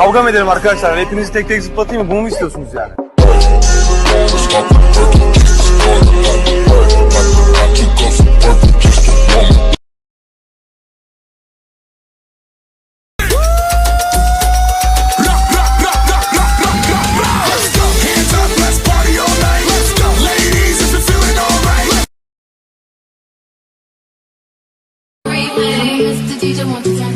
Kavga mı edelim arkadaşlar? Hepinizi tek tek zıplatayım mı? Bunu mu istiyorsunuz yani? DJ, won't you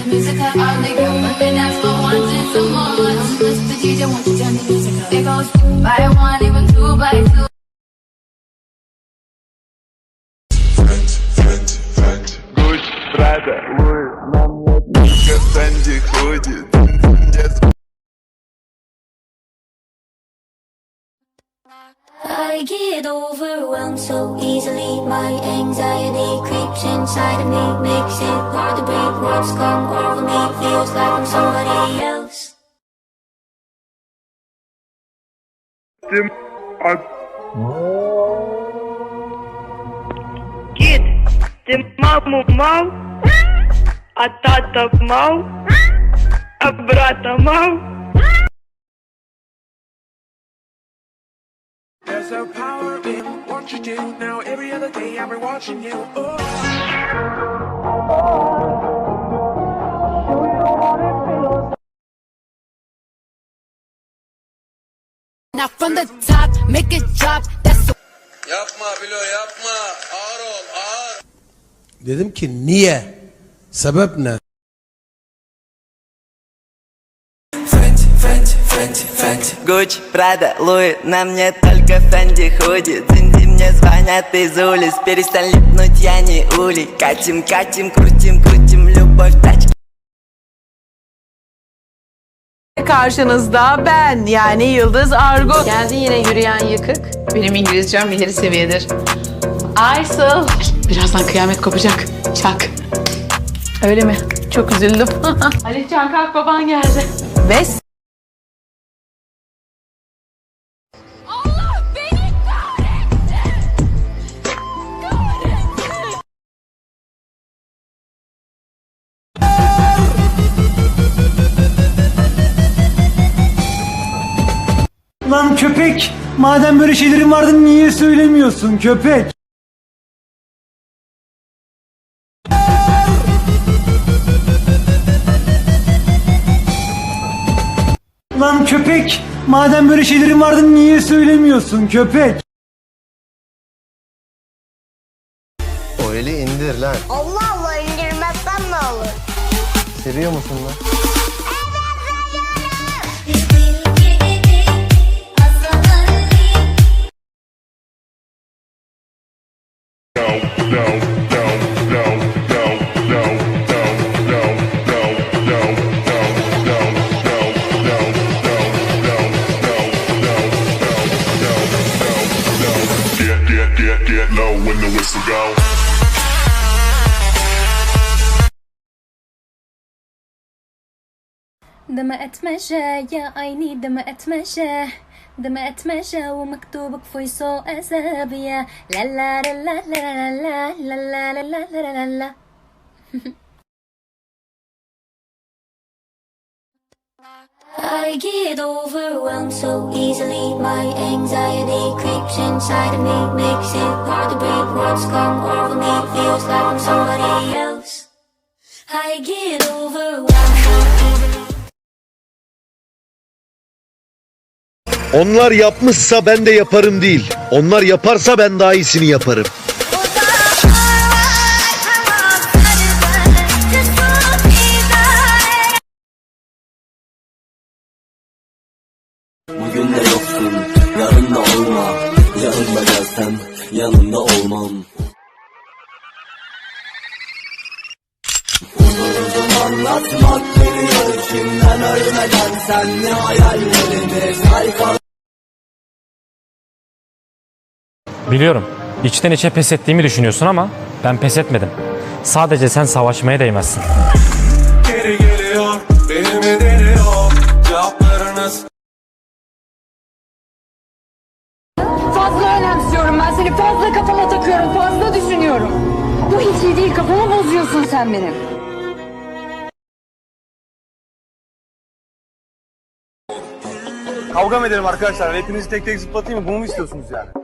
turn the music up? It goes by one, even two by two. Gucci, Prada, Louis, нам нет Фэнди, худи, нет I get overwhelmed so easily. My anxiety creeps inside of me, makes it hard to breathe. Words come over me, feels like I'm somebody else. Тим, а Кіт, ти маму мав, а тата мав, а брата мав. There's a power in what you do. Now every other day I've been watching you. Oh. Now from the top, make it drop. That's Yapma Bilo yapma. Ağır ol ağır. Dedim ki niye? Sebep ne? Гуч, Прада, Луи, на мне только Фэнди худи Цинди мне звонят из улиц, перестань липнуть, я не ули Катим, катим, крутим, крутим, любовь тачки Karşınızda ben yani Yıldız Argo. Geldi yine yürüyen yıkık. Benim İngilizcem ileri seviyedir. Aysel. Birazdan kıyamet kopacak. Çak. Öyle mi? Çok üzüldüm. Alişcan kalk baban geldi. Ve köpek! Madem böyle şeylerin vardı niye söylemiyorsun köpek? Lan köpek! Madem böyle şeylerin vardı niye söylemiyorsun köpek? O eli indir lan. Allah Allah indirmezsem ne olur? Seviyor musun lan? دمى اتمشى يا عيني دمى اتمشى دمى اتمشى ومكتوبك في صوت اسابيع لا لا لا لا لا لا لا لا لا لا لا لا I get overwhelmed so easily. My anxiety creeps inside of me, makes it hard to breathe. Words come over me, feels like I'm somebody else. I get overwhelmed. Onlar yapmışsa ben de yaparım değil. Onlar yaparsa ben daha iyisini yaparım. Bugün de yoksun, yarın da olma Yarın da gelsem, yanında olmam anlatmak geliyor içimden ölmeden Sen ne hayallerimi say Biliyorum. İçten içe pes ettiğimi düşünüyorsun ama ben pes etmedim. Sadece sen savaşmaya değmezsin. Geri geliyor, deniyor. Cevaplarınız Fazla önemsiyorum ben seni. Fazla kafama takıyorum. Fazla düşünüyorum. Bu hiç iyi değil. Kafamı bozuyorsun sen benim. Kavga mı edelim arkadaşlar? Hepinizi tek tek zıplatayım mı? Bunu mu istiyorsunuz yani?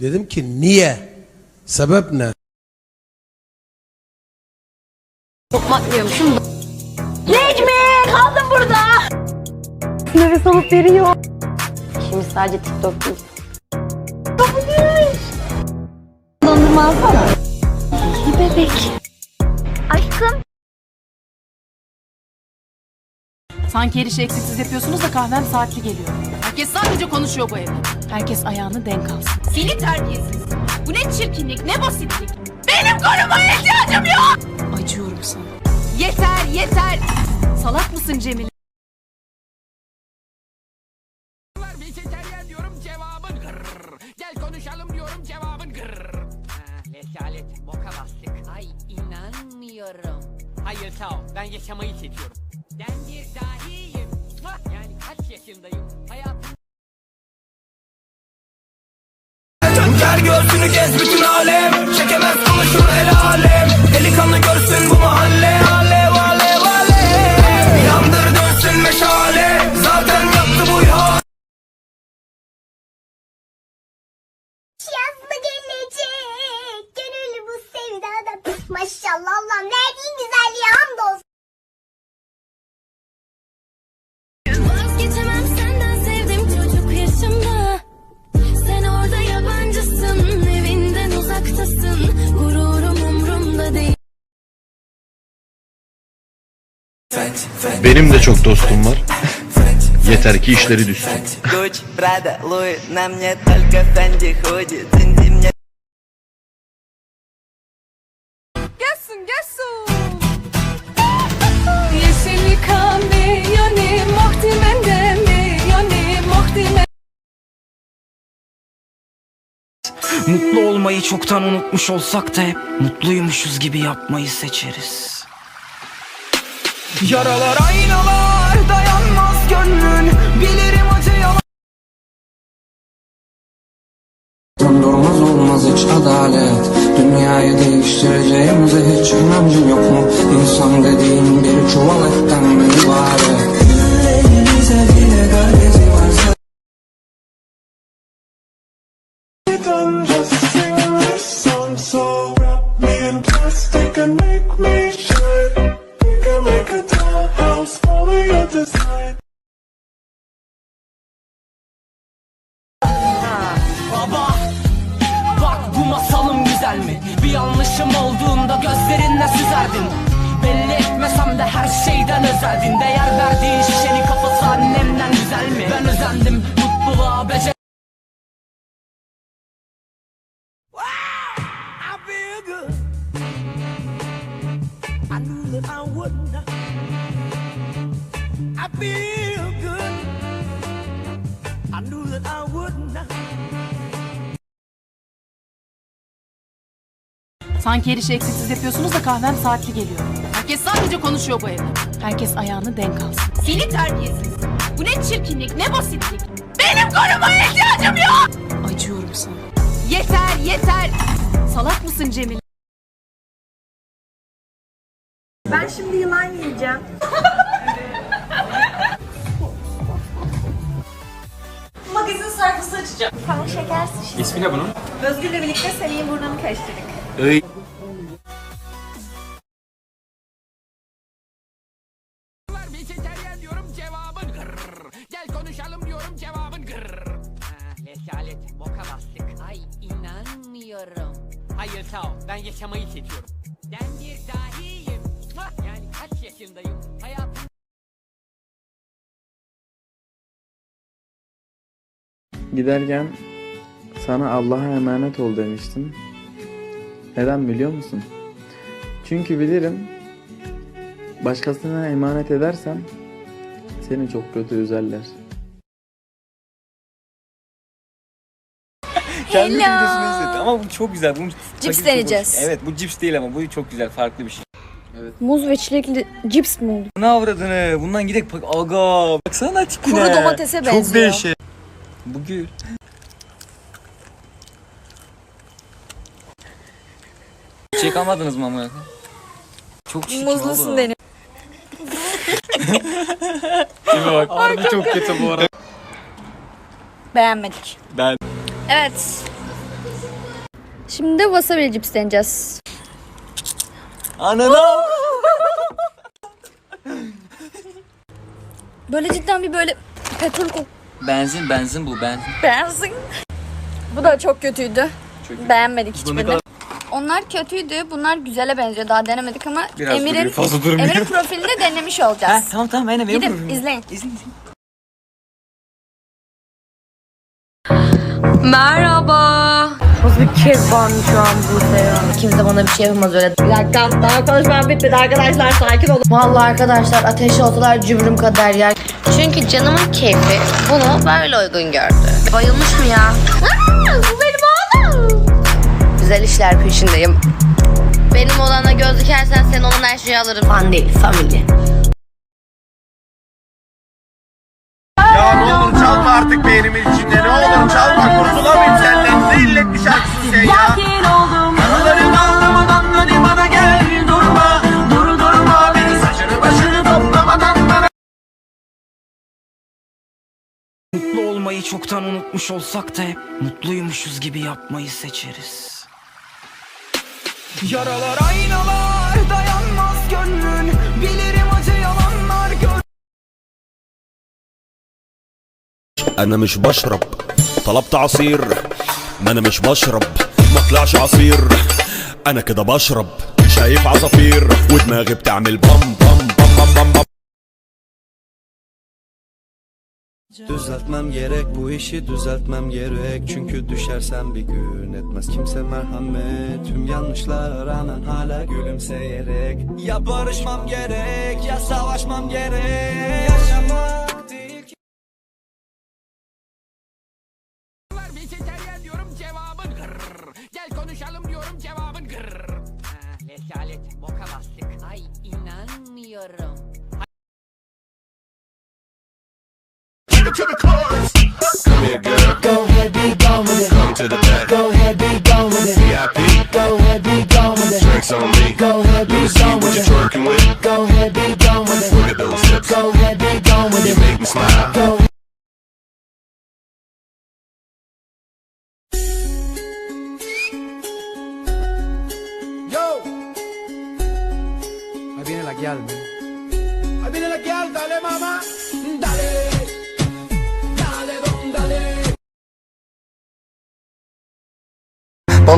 Dedim ki niye? Sebep ne? Necmi kaldım burada. Nefes alıp veriyor. Şimdi sadece TikTok değil. Dondurma alsana. İyi bebek. Aşkım. Sanki her işi eksiksiz yapıyorsunuz da kahvem saatli geliyor. Herkes sadece konuşuyor bu evde. Herkes ayağını denk alsın. Seni terbiyesiz. Bu ne çirkinlik ne basitlik. Benim korumaya ihtiyacım yok. Acıyorum sana. Yeter yeter. Salak mısın Cemile? Gel konuşalım diyorum cevabın gırr. Lesalet boka bastık. Ay inanmıyorum. Hayır sağ ol ben yaşamayı seçiyorum. Ben bir dahiyim. Yani kaç yaşındayım? Gel göğsünü gez bütün alem Çekemez konuşur el Benim de çok dostum var. Yeter ki işleri düşsün. Gelsin gelsin. Mutlu olmayı çoktan unutmuş olsak da hep mutluymuşuz gibi yapmayı seçeriz. Yaralar aynalar dayanmaz gönlün bilirim acı yalan. Durmaz olmaz hiç adalet Dünyayı değiştireceğimize hiç inancın yok mu? Yanlışım olduğunda gözlerinle süzerdin. Belli etmesem de her şeyden özeldin. Değer verdiğin şişenin kafası annemden güzel mi? Ben özendim mutluluğa becer I feel Sanki her işi eksiksiz yapıyorsunuz da kahvem saatli geliyor. Herkes sadece konuşuyor bu evde. Herkes ayağını denk alsın. Seni terbiyesiz. Bu ne çirkinlik ne basitlik. Benim korumaya ihtiyacım yok. Acıyorum sana. Yeter yeter. Salak mısın Cemile? Ben şimdi yılan yiyeceğim. Magazin sayfası açacağım. Sen şekersin şimdi. İsmi ne bunun? Özgür'le birlikte senin burnunu karıştırdık. Vejeteryan diyorum cevabın gırr. Gel konuşalım diyorum cevabın gırr. Ha, Lesalet boka bastık. Ay inanmıyorum. Hayır sağ ol ben yaşamayı seçiyorum. Ben bir dahiyim. Yani kaç yaşındayım? Hayatım Giderken sana Allah'a emanet ol demiştim. Neden biliyor musun? Çünkü bilirim başkasına emanet edersen seni çok kötü üzerler. Kendi videosunu izledim ama bu çok güzel. Bunun Cips deneyeceğiz. Evet bu cips değil ama bu çok güzel farklı bir şey. Muz ve çilekli cips mi oldu? Ne avradını? Bundan gidek bak aga. Baksana tipine. Kuru domatese benziyor. Çok değişik. Bu gül. Çiçek almadınız mı ama? Çok çirkin Muzlusun oğlum. deniyor. Tipe bak. Harbi çok kötü bu arada. Beğenmedik. Ben. Evet. Şimdi de wasabi cips deneyeceğiz. Ananı. Böyle cidden bir böyle petrol kok Benzin benzin bu benzin. benzin. Bu da çok kötüydü. Çok Beğenmedik Bu ne hiçbirini. kadar- Onlar kötüydü. Bunlar güzele benziyor. Daha denemedik ama Biraz Emir'in duruyor, fazla durmuyor. Emir'in profilini denemiş Ha, olacağız. tamam tamam aynen benim Gidin profilüm. izleyin. İzleyin. Merhaba. Nasıl bir kez var şu an burada ya? Kimse bana bir şey yapamaz öyle. Bir dakika daha konuşmam bitmedi arkadaşlar sakin olun. Vallahi arkadaşlar ateş olsalar cümrüm kadar yer. Çünkü canımın keyfi bunu böyle uygun gördü. Bayılmış mı ya? bu oğlum. Güzel işler peşindeyim. Benim olana göz dikersen sen onun her şeyi alırım. Fan değil, family. Ya ne olur çalma artık beynimin içinde ne olur çalma kurtulamayayım senden ne illet bir şarkısın sen ya Karalarım anlamadan bana gel durma Dur durma beni saçını başını toplamadan bana Mutlu olmayı çoktan unutmuş olsak da hep mutluymuşuz gibi yapmayı seçeriz. Yaralar aynalar dayanmaz gönlün. Bilirim acı yalanlar gör أنا مش بشرب طلبت عصير ما أنا مش بشرب ما طلعش عصير. أنا كده بشرب شايف عصافير ودماغي بتعمل بام بام بام بام, بام. Düzeltmem gerek bu işi düzeltmem gerek Çünkü düşersem bir gün etmez kimse merhamet Tüm yanlışlara rağmen hala gülümseyerek Ya barışmam gerek ya savaşmam gerek Yaşamak değil ki Vejeteryan diyorum cevabın. Gel konuşalım diyorum cevabın gırr. Ha, Rezalet boka bastık. Ay inanmıyorum. Come here girl. Go ahead be gone with it. Come to the back. Go ahead be gone with it. VIP Go ahead be gone with it. Drinks on me. Go ahead be gone with it. twerking with. Go ahead be gone with it. Look at those hips. Go ahead be gone with it. You make me smile. Go Yo. Ahí viene la guial Ahí viene la guial, dale mamá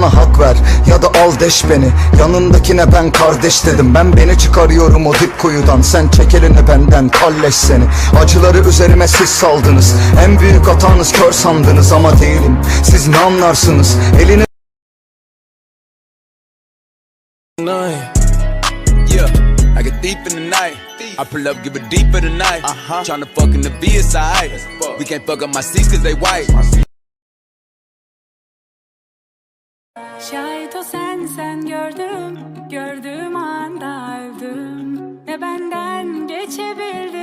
Bana hak ver ya da al deş beni Yanındakine ben kardeş dedim Ben beni çıkarıyorum o dip kuyudan Sen çek elini benden kalleş seni Acıları üzerime siz saldınız En büyük hatanız kör sandınız ama değilim Siz ne anlarsınız elini night. Yeah, I get deep in the night. I pull up, give it deeper tonight. Uh-huh. Tryna fuck in the VSI. We can't fuck up my seats cause they white. Şahit o sen sen gördüm Gördüğüm anda öldüm. Ne benden geçebildim